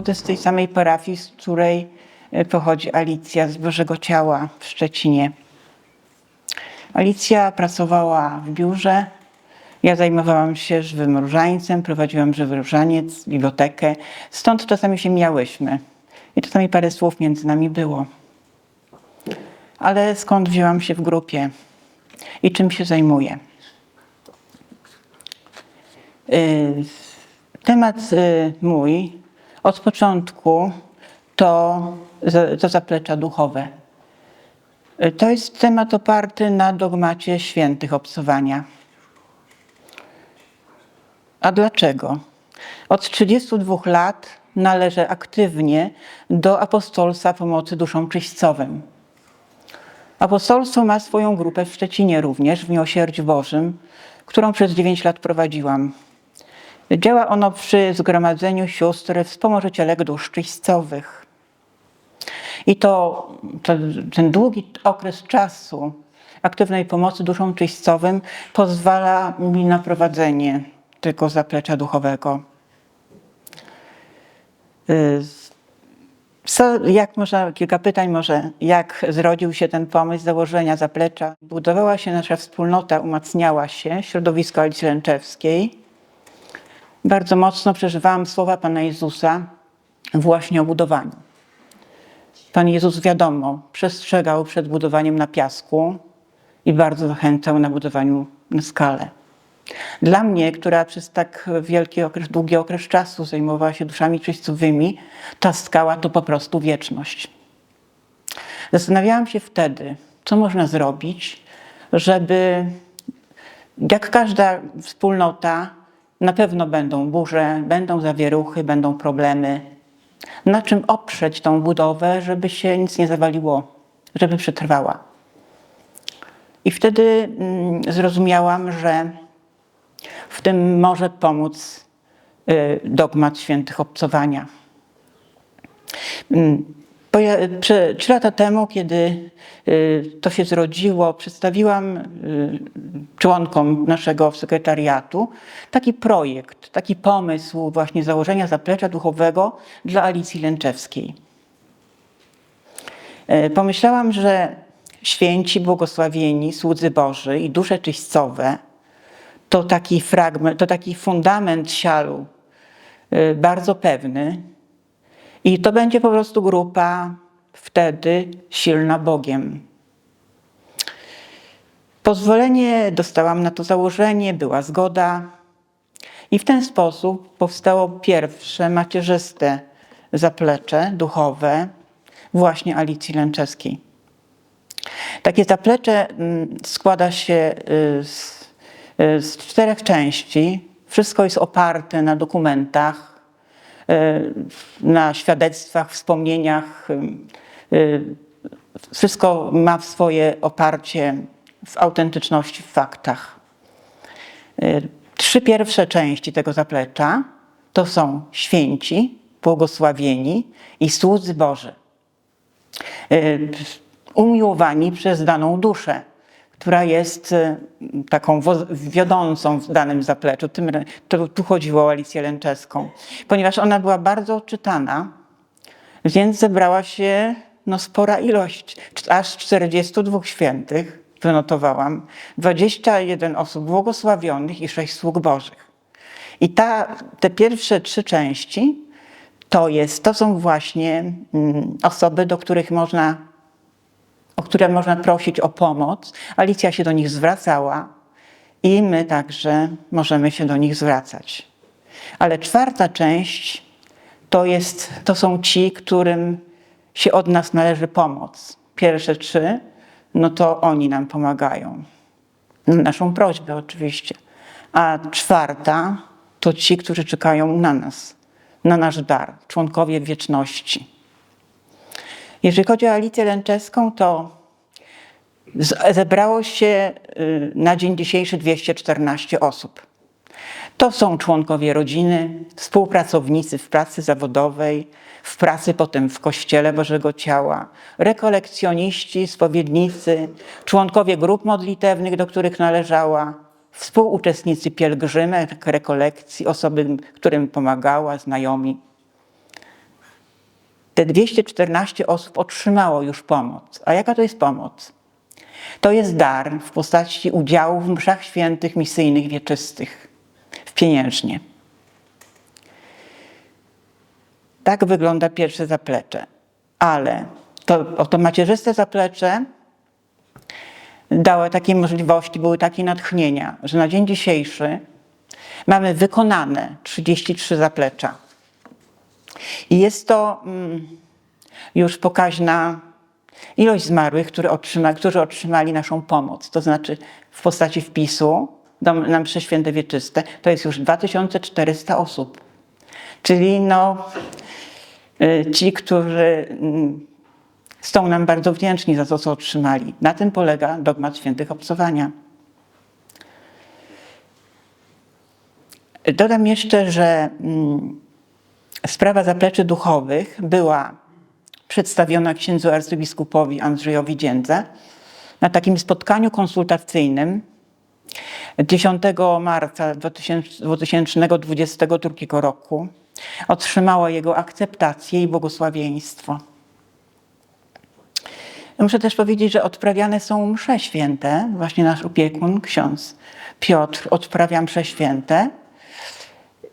pochodzę z tej samej parafii, z której e, pochodzi Alicja z Bożego Ciała w Szczecinie. Alicja pracowała w biurze. Ja zajmowałam się żywym różańcem, prowadziłam żywy różaniec, bibliotekę. Stąd czasami się miałyśmy. I czasami parę słów między nami było. Ale skąd wzięłam się w grupie i czym się zajmuję? Y, Temat y, mój od początku to, to zaplecza duchowe. To jest temat oparty na dogmacie świętych obcowania. A dlaczego? Od 32 lat należę aktywnie do apostolstwa pomocy duszom czyśćcowym. Apostolstwo ma swoją grupę w Szczecinie również, w Miłosierdziu Bożym, którą przez 9 lat prowadziłam. Działa ono przy Zgromadzeniu Sióstr Wspomożycielek Dusz Czyśćcowych. I to, to ten długi okres czasu aktywnej pomocy duszom czyśćcowym pozwala mi na prowadzenie tego zaplecza duchowego. Y, Co, jak można, kilka pytań może, jak zrodził się ten pomysł założenia zaplecza? Budowała się nasza wspólnota, umacniała się, środowisko Alicji Lęczewskiej. Bardzo mocno przeżywałam słowa Pana Jezusa właśnie o budowaniu. Pan Jezus, wiadomo, przestrzegał przed budowaniem na piasku i bardzo zachęcał na budowaniu na skalę. Dla mnie, która przez tak wielki okres, długi okres czasu zajmowała się duszami czyścowymi, ta skała to po prostu wieczność. Zastanawiałam się wtedy, co można zrobić, żeby jak każda wspólnota, na pewno będą burze, będą zawieruchy, będą problemy. Na czym oprzeć tą budowę, żeby się nic nie zawaliło, żeby przetrwała. I wtedy mm, zrozumiałam, że w tym może pomóc y, dogmat świętych obcowania. Prze- Trzy lata temu, kiedy y, to się zrodziło, przedstawiłam y, członkom naszego sekretariatu taki projekt, taki pomysł właśnie założenia zaplecza duchowego dla Alicji Lęczewskiej. E, Pomyślałam, że święci, błogosławieni, słudzy Boży i dusze czyścowe to taki fragment, to taki fundament sialu, bardzo pewny. I to będzie po prostu grupa wtedy silna Bogiem. Pozwolenie dostałam na to założenie, była zgoda. I w ten sposób powstało pierwsze macierzyste zaplecze duchowe właśnie Alicji Lęczewskiej. Takie zaplecze mm, składa się y, z, y, z czterech części. Wszystko jest oparte na dokumentach, na świadectwach, wspomnieniach. y, Wszystko ma swoje oparcie w autentyczności, w faktach. Y, Trzy pierwsze części tego zaplecza to są święci, błogosławieni i słudzy Boży umiłowani przez daną duszę, która jest y, taką wiodącą w danym zapleczu. Tym, to, tu chodziło o Alicję Lęczewską. Ponieważ ona była bardzo odczytana, więc zebrała się no, spora ilość, aż 42 świętych, wynotowałam, 21 osób błogosławionych i 6 sług bożych. I ta, te pierwsze trzy części to, jest, to są właśnie mm, osoby, do których można, o które można prosić o pomoc. Alicja się do nich zwracała i my także możemy się do nich zwracać. Ale czwarta część to, jest, to są ci, którym się od nas należy pomoc. Pierwsze trzy, no to oni nam pomagają. Na naszą prośbę oczywiście. A czwarta to ci, którzy czekają na nas, na nasz dar, członkowie wieczności. Jeżeli chodzi o Alicję Lęczewską, to zebrało się y, na dzień dzisiejszy 214 osób. To są członkowie rodziny, współpracownicy w pracy zawodowej, w pracy potem w Kościele Bożego Ciała, rekolekcjoniści, spowiednicy, członkowie grup modlitewnych, do których należała, współuczestnicy pielgrzymek, rekolekcji, osoby, którym pomagała, znajomi. Te 214 osób otrzymało już pomoc. A jaka to jest pomoc? To jest dar w postaci udziału w mszach świętych misyjnych wieczystych w pieniężnie. Tak wygląda pierwsze zaplecze. Ale to, to macierzyste zaplecze dały takie możliwości, były takie natchnienia, że na dzień dzisiejszy mamy wykonane 33 zaplecza. I jest to mm, już pokaźna ilość zmarłych, które otrzyma, którzy otrzymali naszą pomoc, to znaczy w postaci wpisu do, na msze święte wieczyste, to jest już 2400 osób. Czyli no, y, ci, którzy mm, są nam bardzo wdzięczni za to, co otrzymali. Na tym polega dogmat świętych obcowania. Dodam jeszcze, że mm, sprawa zapleczy duchowych była przedstawiona księdzu arcybiskupowi Andrzejowi Dziędze na takim spotkaniu konsultacyjnym 10 marca 2022 roku. Otrzymała jego akceptację i błogosławieństwo. Muszę też powiedzieć, że odprawiane są msze święte. Właśnie nasz opiekun, ksiądz Piotr, odprawia msze święte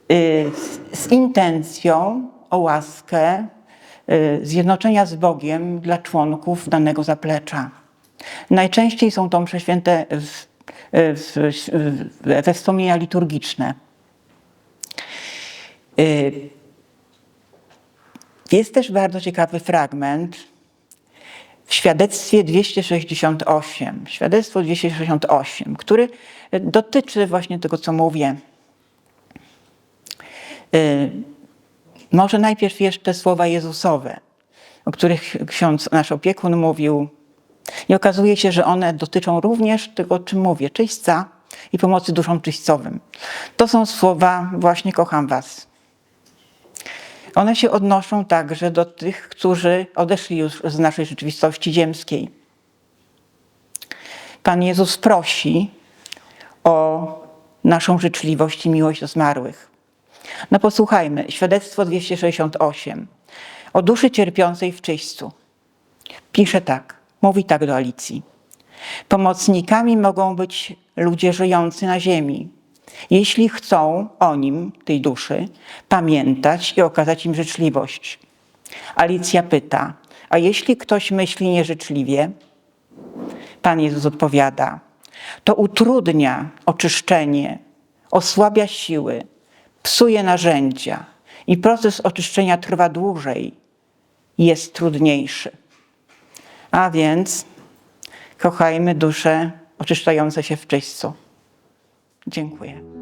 z, z intencją o łaskę y, zjednoczenia z Bogiem dla członków danego zaplecza. Najczęściej są to msze święte w, we wspomnienia liturgiczne. Y, Jest też bardzo ciekawy fragment w świadectwie 268, świadectwo 268, który dotyczy właśnie tego, co mówię. Y, Może najpierw jeszcze słowa Jezusowe, o których ksiądz, nasz opiekun mówił. I okazuje się, że one dotyczą również tego, o czym mówię, czyśćca i pomocy duszom czyśćcowym. To są słowa właśnie kocham was. One się odnoszą także do tych, którzy odeszli już z naszej rzeczywistości ziemskiej. Pan Jezus prosi o naszą życzliwość i miłość do zmarłych. No posłuchajmy, świadectwo 268 o duszy cierpiącej w czyśćcu. Pisze tak, mówi tak do Alicji. Pomocnikami mogą być ludzie żyjący na ziemi, jeśli chcą o nim, tej duszy, pamiętać i okazać im życzliwość. Alicja pyta, a jeśli ktoś myśli nieżyczliwie? Pan Jezus odpowiada, to utrudnia oczyszczenie, osłabia siły, psuje narzędzia i proces oczyszczenia trwa dłużej, jest trudniejszy. A więc kochajmy dusze oczyszczające się w czyśćcu. Dziękuję.